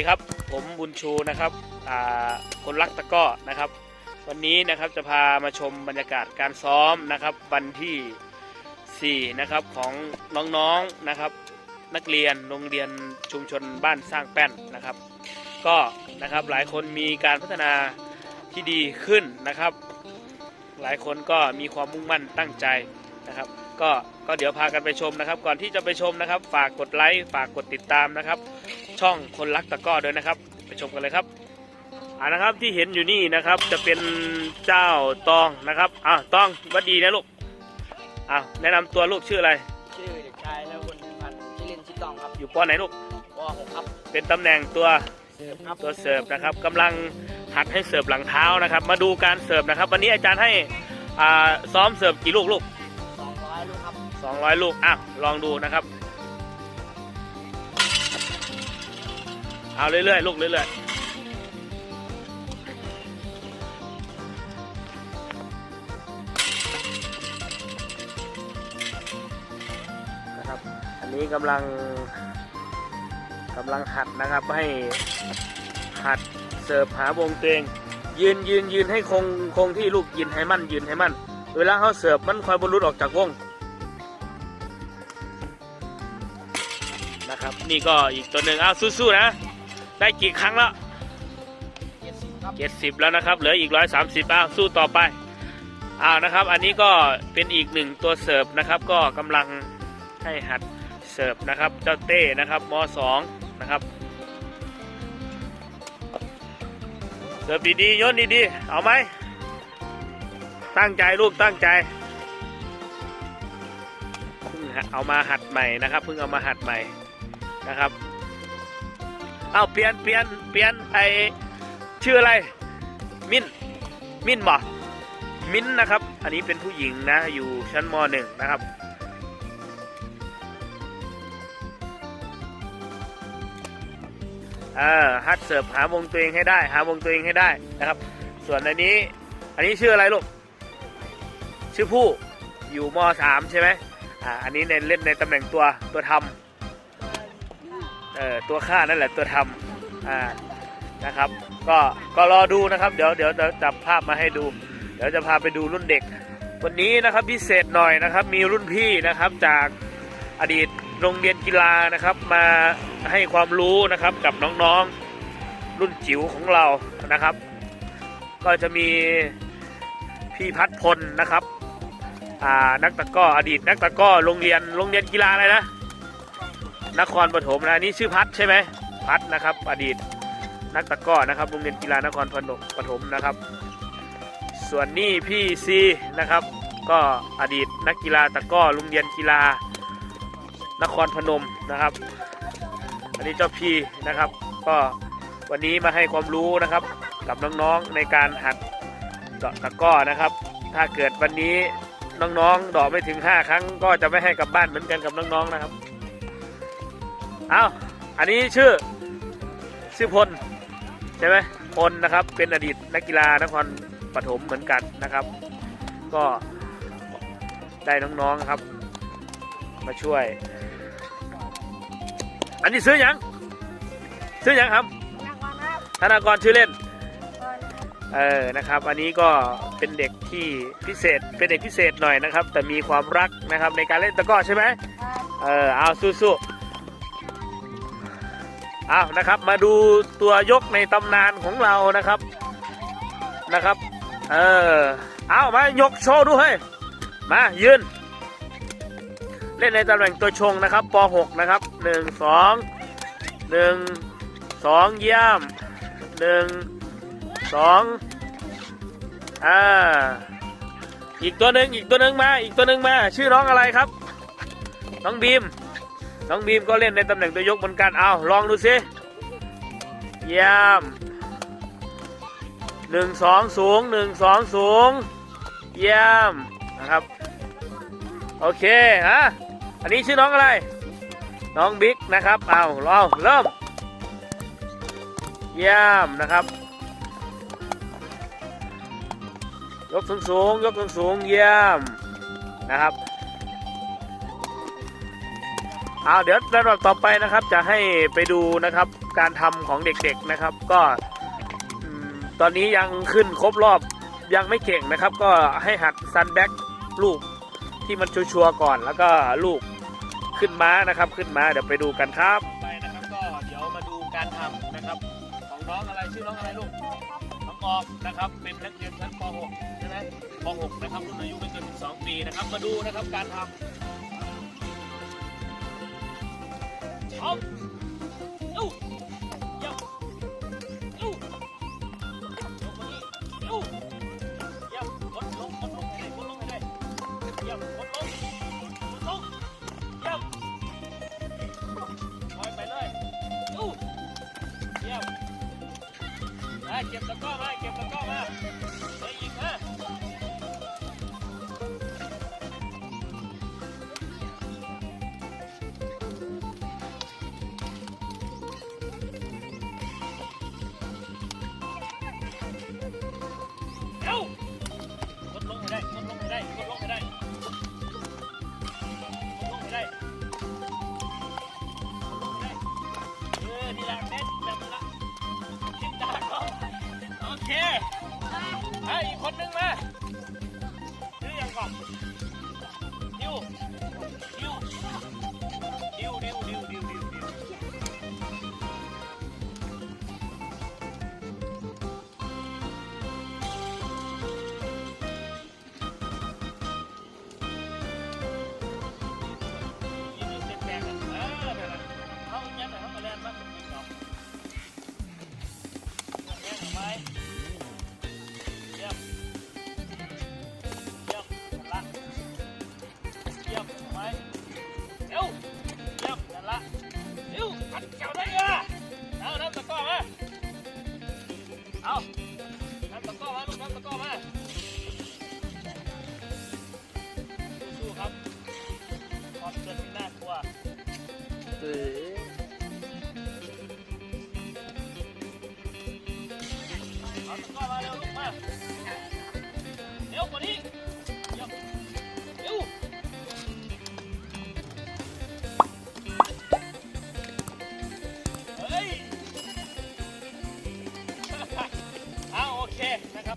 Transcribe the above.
ดีครับ ผมบุญชูนะครับคนรักตะก้อนะครับ วันนี้นะครับจะพามาชมบรรยากาศการซ้อมนะครับวันที่ 4 นะครับของน้องๆนะครับ นักเรียนโรงเรียนชุมชนบ้านสร้างแป้นนะครับ ก็นะครับหลายคนมีการพัฒนาที่ดีขึ้นนะครับ หลายคนก็มีความมุ่งมั่นตั้งใจนะครับก็ก็เดี๋ยวพากันไปชมนะครับ ก่อนที่จะไปชมนะครับ ฝากกดไลค์ฝากกดติดตามนะครับ ช่องคนรักตะกร้อด้วยนะครับ ไปชมกันเลยครับอ่านะครับที่เห็นอยู่นี่นะครับจะเป็นเจ้าตองนะครับอ่าตองหวัดดีนะลูกอ่าแนะนำตัวลูกชื่ออะไร ชื่อเด็กชายนวพลพันธ์ชื่อเล่นชื่อต้องครับอยู่ปอไหนลูกป .6 ครับ เป็นตำแหน่งตัวเสิร์ฟครับตัวเสิร์ฟนะครับกำลังหัดให้เสิร์ฟหลังเท้านะครับ มาดูการเสิร์ฟนะครับ วันนี้อาจารย์ให้อ่าซ้อมเสิร์ฟกี่ลูกลูก200 ลูกครับ200 ลูกอ้าวลองดูนะครับ เอาเรื่อยๆลูกเรื่อยๆนะครับอันนี้กำลังกำลังหัดนะครับให้หัดเสิร์ฟหาวงตัวเองยืนยืนยืนให้คงคงที่ลูกยืนให้มั่นยืนให้มั่น เวลาเขาเสิร์ฟมันคอยบรรลุออกจากวงนะครับ นี่ก็อีกตัวหนึ่งอ้าวสู้ๆนะ ได้กี่ครั้งแล้ว70ครับเจ็ดสิบแล้วนะครับ เหลืออีกร้อยสามสิบอ้าวสู้ต่อไปอ้าวนะครับ อันนี้ก็เป็นอีกหนึ่งตัวเสิร์ฟนะครับ ก็กำลังให้หัดเสิร์ฟนะครับ เจ้าเต้นะครับมสองนะครับ เสิร์ฟดีๆโยนดีๆ เอาไหม ตั้งใจลูกตั้งใจเพิ่งเอามาหัดใหม่นะครับ เพิ่งเอามาหัดใหม่นะครับ เอาเปลี่ยนเปลี่ยนเปลี่ยนไอชื่ออะไร มินมินบ่มินนะครับ อันนี้เป็นผู้หญิงนะ อยู่ชั้นมหนึ่งนะครับ เออฮัดเสิร์ฟหาวงตัวเองให้ได้ หาวงตัวเองให้ได้นะครับ ส่วนอันนี้ อันนี้ชื่ออะไรลูก ชื่อผู้ อยู่มสามใช่ไหมอ่า อันนี้ในเล่นในตำแหน่งตัวตัวทำ เออตัวฆ่านั่นแหละตัวทำอ่านะครับ ก็ก็รอดูนะครับ เดี๋ยวเดี๋ยวจะจับภาพมาให้ดู เดี๋ยวจะพาไปดูรุ่นเด็ก วันนี้นะครับพิเศษหน่อยนะครับ มีรุ่นพี่นะครับจากอดีตโรงเรียนกีฬานะครับ มาให้ความรู้นะครับกับน้องๆรุ่นจิ๋วของเรานะครับ ก็จะมีพี่พัฒพลนะครับอ่านักตะก้ออดีตนักตะก้อโรงเรียนโรงเรียนกีฬาอะไรนะ นครปฐมนะอันนี่ชื่อพัดใช่ไหมพัดนะครับ อดีตนักตะก้อนะครับโรงเรียนกีฬานครพนมปฐมนะครับ ส่วนนี่พี่ซีนะครับ ก็อดีตนักกีฬาตะก้อโรงเรียนกีฬานครพนมนะครับ อันนี้เจ้าพี่นะครับ ก็วันนี้มาให้ความรู้นะครับ กับน้องๆในการหัดเดาะตะก้อนะครับ ถ้าเกิดวันนี้น้องๆดอกไม่ถึง 5 ครั้ง ก็จะไม่ให้กลับบ้านเหมือนกันกับน้องๆนะครับ เอาอันนี้ชื่อชื่อพลใช่ไหมพลนะครับเป็นอดีตนักกีฬานครปฐมเหมือนกันนะครับ ก็ได้น้องๆครับ มาช่วย อันนี้ซื้ออยังซื้ออยังครับธนากรชื่อเล่นเออนะครับ อันนี้ก็เป็นเด็กที่พิเศษ เป็นเด็กพิเศษหน่อยนะครับ แต่มีความรักนะครับในการเล่นตะกร้อใช่ไหมเออเอาสู้ๆเอานะครับ มาดูตัวยกในตำนานของเรานะครับนะครับ เออเอามายกโชว์ดูเฮ้ยมายืน เล่นในตำแหน่งตัวชงนะครับป .6 นะครับหนึ่งสองหนึ่งสองเยี่ยมหนึ่งสองอ่าอีกตัวหนึ่งอีกตัวหนึ่งมา อีกตัวหนึ่งมา ชื่อน้องอะไรครับ น้องบีม น้องบีมก็เล่นในตำแหน่งตัวยกเหมือนกันเอาลองดูสิเยี่ยมหนึ่งสองสูงหนึ่งสองสูง เยี่ยมนะครับ โอเคฮะอันนี้ชื่อน้องอะไร น้องบิ๊กนะครับเอาเราเริ่ม เยี่ยมนะครับ ยกสูงสูงยกสูงสูงเยี่ยมนะครับ เอาเดี๋ยวระดับต่อไปนะครับจะให้ไปดูนะครับการทำของเด็กๆนะครับ ก็ตอนนี้ยังขึ้นครบรอบยังไม่เก่งนะครับ ก็ให้หัดซันแบ็กลูกที่มันชัวร์ก่อนแล้วก็ลูกขึ้นม้านะครับ ขึ้นม้าเดี๋ยวไปดูกันครับไปนะครับก็เดี๋ยวมาดูการทำนะครับ ของน้องอะไรชื่อน้องอะไรลูกน้องออกนะครับเป็นนักเรียนชั้นป .6 ใช่ไหมป .6 นะครับรุ่นอายุไม่เกิน12ปีนะครับ มาดูนะครับการทำ เอาอู้เยี่ยมอู้ลงมานี่อู้เยี่ยมกดลงกดลงให้ได้กดลงให้ได้เยี่ยมกดลงกดลงเยี่ยมปล่อยไปเลยอู้เยี่ยมมาเก็บตะกร้อมาเก็บตะกร้อมา เคไอ้อีกคนนึงมาชื่อยังก่อนดิว